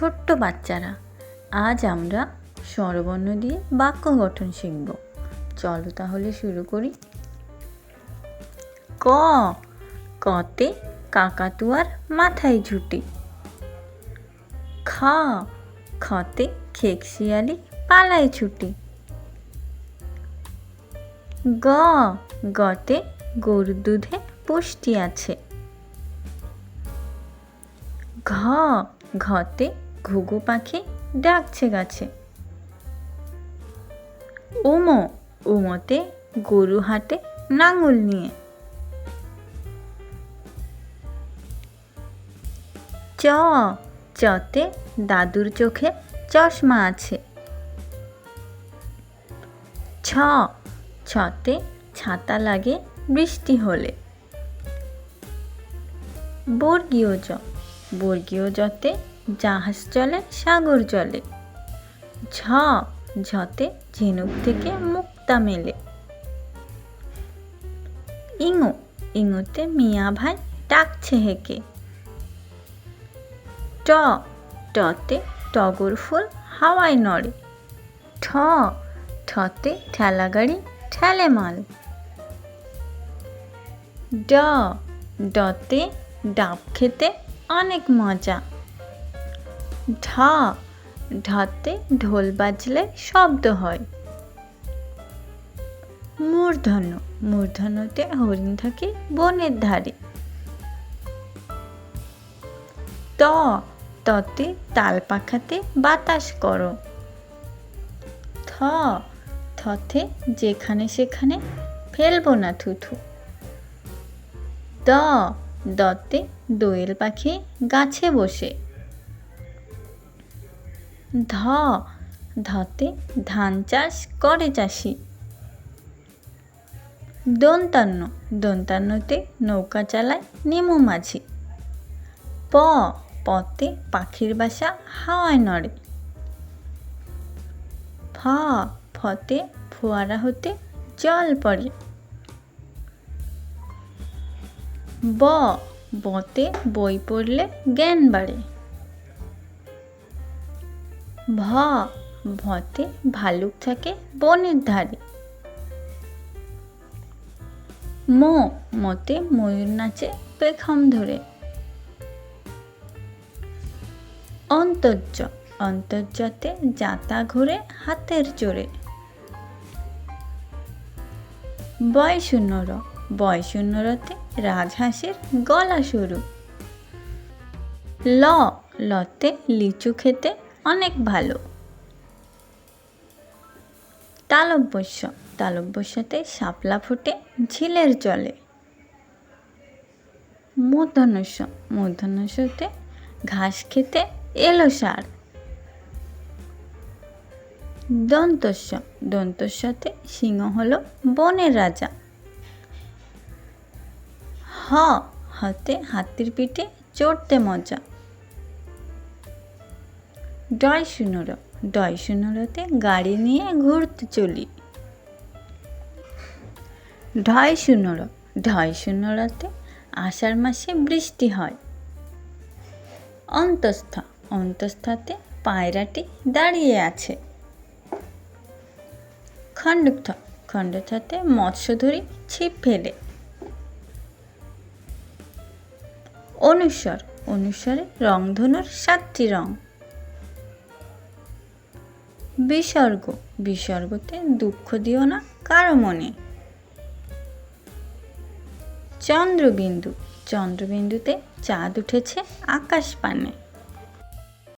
ছোট্ট বাচ্চারা, আজ আমরা স্বরবর্ণ দিয়ে বাক্য গঠন শিখব। চলো তাহলে শুরু করি। ক, কতে কাকাতুয়ার মাথায় ঝুটি। খ, খতে খেকশিয়ালি পালায় ছুটি। গ, গতে গরুর দুধে পুষ্টি আছে। ঘ, ঘতে ঘুঘু পাখি ডাকছে গাছে। উমো, উমোতে গরু হাটে নাঙল নিয়ে। চ, চতে দাদুর চোখে চশমা আছে। ছ, ছতে ছাতা লাগে বৃষ্টি হলে। বর্গীয় জ, বর্গীয় জতে জাহাজ চলে, সাগর চলে। ঝ, ঝতে ঝিনুক থেকে মুক্তা মেলে। ইঙো, ইঙোতে মিয়া ভাই ডাকছে হেকে। ট, টতে টগর ফুল হাওয়ায় নড়ে। ঠ, ঠতে ঠেলা গাড়ি ঠেলে মাল। ড, ডতে ডাব খেতে অনেক মজা। ঢ, ঢতে ঢোল বাজলে শব্দ হয়। মূর্ধন্য, মূর্ধন্যতে হরিণ থাকে বনের ধারে। ত, ততে তাল পাখাতে বাতাস করো। থ, থতে যেখানে সেখানে ফেলব না থুথু। দ, দতে দোয়েল পাখি গাছে বসে। ধ, ধতে ধান চাষ করে চাষি। দন্তান্ন, দন্তান্নতে নৌকা চালায় নেমু মাঝি। প পতে পাখির বাসা হাওয়ায় নড়ে। ফ, ফতে ফোয়ারা হতে জল পড়ে। ব, বতে বই পড়লে জ্ঞান বাড়ে। ভ, ভতে ভালুক থাকে, বনের ধারে। মো, মতে ময়ূর নাচে পেখম ধরে। অন্তর্য, অন্তর্যতে যাতা ঘুরে হাতের জোরে বয় শূন্যর বয় শূন্যরতে রাজহাঁসের গলা সরু ল, লতে লিচু খেতে অনেক ভালো। তালব্যস্য, তালব্যস্যতে শাপলা ফুটে ঝিলের জলে। মূর্ধনস্য মূর্ধন্যস্যতে ঘাস খেতে এলো সার। দন্তস্য, দন্তস্যতে সিংহ হলো বনের রাজা। হ, হতে হাতির পিঠে চড়তে মজা। ডয় শূন্যর, ডয় শূন্যরতে গাড়ি নিয়ে ঘুরতে চলি। ঢয় শূন্যর ঢয় শূন্যরতে আষাঢ় মাসে বৃষ্টি হয়। অন্তস্থা, অন্তস্থাতে পায়রাটি দাঁড়িয়ে আছে। খণ্ডুক খণ্ডথাতে মৎস্যধরী ছিপ ফেলে। অনুস্বর অনুস্বরে রংধনুর সাতটি রং। বিসর্গ বিসর্গতে দুঃখ দিও না কারও মনে। চন্দ্রবিন্দু। চন্দ্রবিন্দুতে চাঁদ উঠেছে আকাশ পানে।